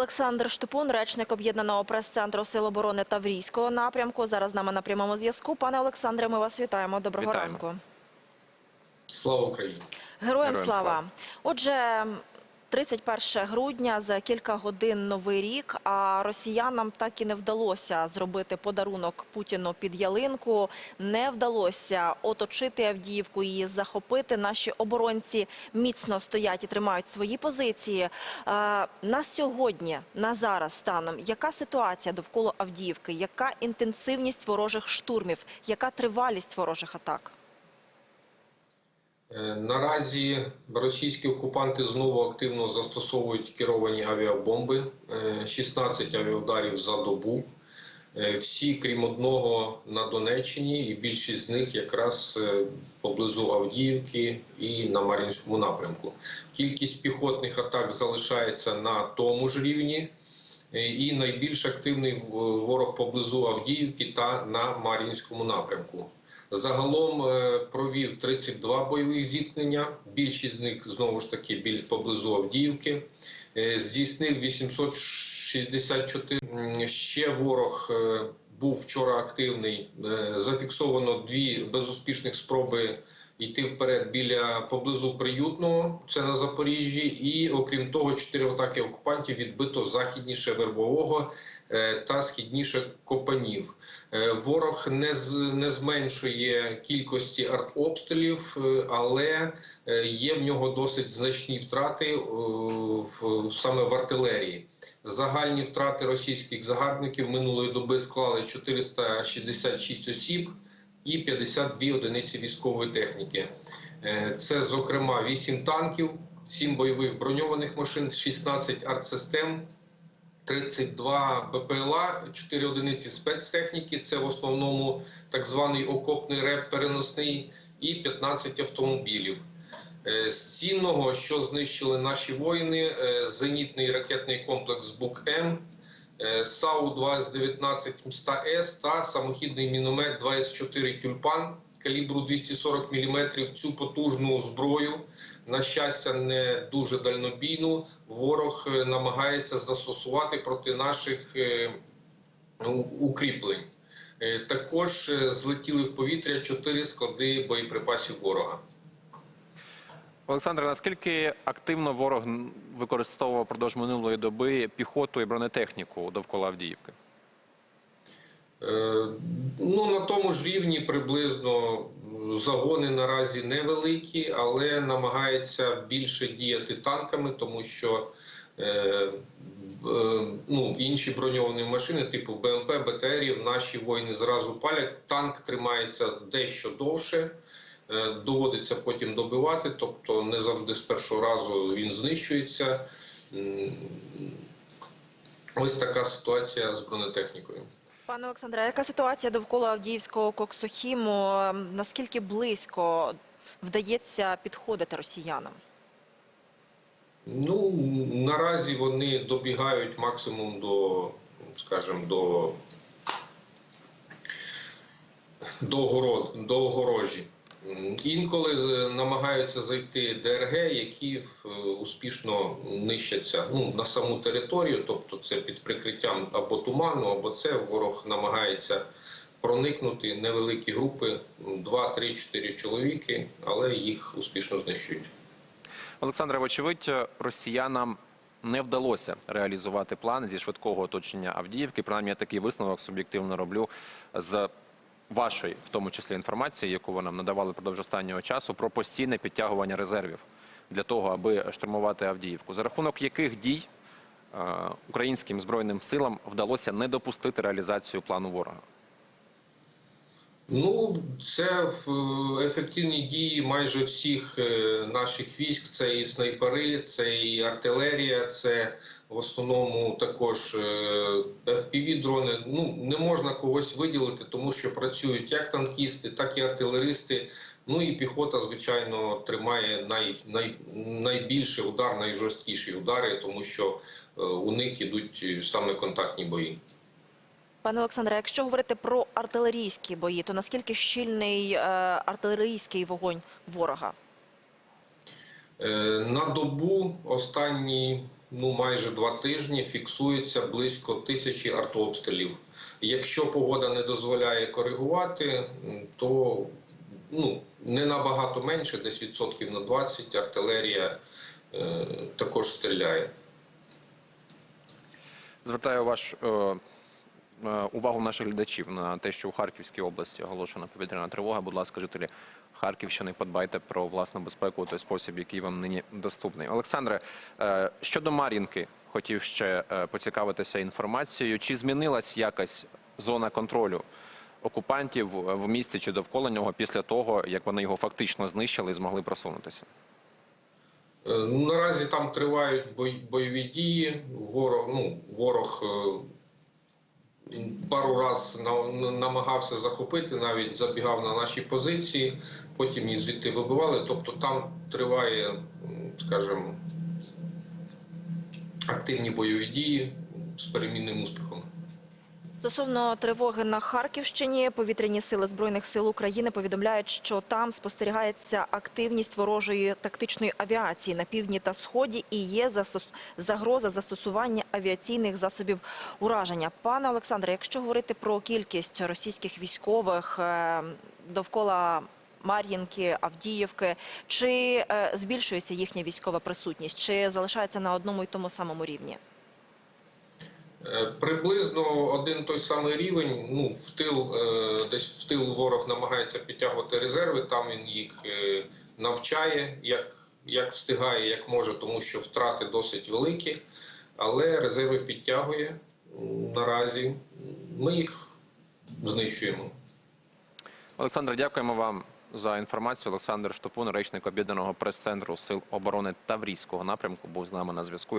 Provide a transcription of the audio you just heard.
Олександр Штупун, речник об'єднаного прес-центру Сил оборони Таврійського напрямку. Зараз з нами на прямому зв'язку. Пане Олександре, ми вас вітаємо. Доброго Вітаємо. ранку. Слава Україні! Героям, Героям слава. слава. Отже, 31 грудня за кілька годин новий рік. А росіянам так і не вдалося зробити подарунок Путіну під ялинку. Не вдалося оточити Авдіївку і захопити. Наші оборонці міцно стоять і тримають свої позиції. На сьогодні, на зараз станом, яка ситуація довкола Авдіївки? Яка інтенсивність ворожих штурмів? Яка тривалість ворожих атак? Е, Наразі російські окупанти знову активно застосовують керовані авіабомби, Е, 16 авіаударів за добу. Е, Всі, крім одного, на Донеччині, і більшість з них якраз е, поблизу Авдіївки і на Мар'їнському напрямку. Кількість піхотних атак залишається на тому ж рівні. Е, І найбільш активний ворог поблизу Авдіївки та на Мар'їнському напрямку. Загалом е, провів 32 бойових зіткнення. Більшість з них знову ж таки поблизу Авдіївки. Е, Здійснив 864. Ще ворог е, був вчора активний. Зафіксовано дві безуспішних спроби йти вперед біля поблизу приютного. Це на Запоріжжі. І окрім того, чотири атаки окупантів відбито західніше вербового е, та східніше Копанів. Е, Ворог не з не зменшує кількості артобстрілів, е, але є в нього досить значні втрати в саме в артилерії. Загальні втрати російських загарбників минулої доби склали 466 осіб і 52 одиниці військової техніки. Е, Це, зокрема, 8 танків, 7 бойових броньованих машин, 16 артсистем, 32 БПЛА, 4 одиниці спецтехніки. Це в основному так званий окопний реп переносний, і 15 автомобілів. Е, З цінного, що знищили наші воїни, е, зенітний ракетний комплекс БУК-М, е, САУ-2С-19 МСТА-С та самохідний міномет 24 Тюльпан калібру 240 мм. Цю потужну зброю, на щастя, не дуже дальнобійну, ворог е, намагається застосувати проти наших е, укріплень. Е, Також е, злетіли в повітря чотири склади боєприпасів ворога. Олександре, наскільки активно ворог використовував продовж минулої доби піхоту і бронетехніку довкола Авдіївки? Е, Ну, на тому ж рівні приблизно загони наразі невеликі, але намагається більше діяти танками, тому що е, е, ну, інші броньовані машини, типу БМП, БТРів, наші воїни зразу палять. Танк тримається дещо довше. Е, Доводиться потім добивати, тобто не завжди з першого разу він знищується. Ось така ситуація з бронетехнікою. Пане Олександре, яка ситуація довкола Авдіївського коксохіму? Наскільки близько вдається підходити росіянам? Ну наразі вони добігають максимум до, скажімо, до, до, город, до огорожі. Інколи е, намагаються зайти ДРГ, які е, успішно нищаться ну, на саму територію, тобто це під прикриттям або туману, або це ворог намагається проникнути невеликі групи, 2, 3, 4 чоловіки, але їх успішно знищують. Олександре, вочевидь, росіянам не вдалося реалізувати плани зі швидкого оточення Авдіївки. Принаймні, я такий висновок суб'єктивно роблю з вашої, в тому числі інформації, яку ви нам надавали продовж останнього часу, про постійне підтягування резервів для того, аби штурмувати Авдіївку. За рахунок яких дій е, українським збройним силам вдалося не допустити реалізацію плану ворога? Ну, це в- ефективні дії майже всіх е, наших військ. Це і снайпери, це і артилерія, це в основному також fpv дрони. Ну не можна когось виділити, тому що працюють як танкісти, так і артилеристи. Ну і піхота, звичайно, тримає най, най, найбільший удар, найжорсткіші удари, тому що е, у них ідуть е, саме контактні бої. Пане Олександре, якщо говорити про артилерійські бої, то наскільки щільний е, артилерійський вогонь ворога? Е, На добу останні ну майже два тижні фіксується близько тисячі артобстрілів. Якщо погода не дозволяє коригувати, то ну, не набагато менше, десь відсотків на 20 артилерія е, також стріляє. Звертаю ваш е, увагу наших глядачів на те, що у Харківській області оголошена повітряна тривога. Будь ласка, жителі Харківщини, подбайте про власну безпеку у той спосіб, який вам нині доступний. Олександре, е, щодо Мар'їнки, хотів ще е, поцікавитися інформацією. Чи змінилась якась зона контролю окупантів в місті чи довкола нього після того, як вони його фактично знищили і змогли просунутися? Е, Наразі там тривають бойові дії. Ворог, ну, ворог е, пару раз на- намагався захопити, навіть забігав на наші позиції, потім їх звідти вибивали. Тобто там триває, скажімо, активні бойові дії з перемінним успіхом. Стосовно тривоги на Харківщині, повітряні сили збройних сил України повідомляють, що там спостерігається активність ворожої тактичної авіації на півдні та сході і є загроза застосування авіаційних засобів ураження. Пане Олександре, якщо говорити про кількість російських військових е, довкола Мар'їнки, Авдіївки, чи е, збільшується їхня військова присутність, чи залишається на одному і тому самому рівні? Е, Приблизно один той самий рівень. Ну, в тил, е, десь в тил ворог намагається підтягувати резерви, там він їх е, навчає, як, як встигає, як може, тому що втрати досить великі, але резерви підтягує наразі. Ми їх знищуємо. Олександр, дякуємо вам за інформацію. Олександр Штопун, речник об'єднаного прес-центру Сил оборони Таврійського напрямку, був з нами на зв'язку.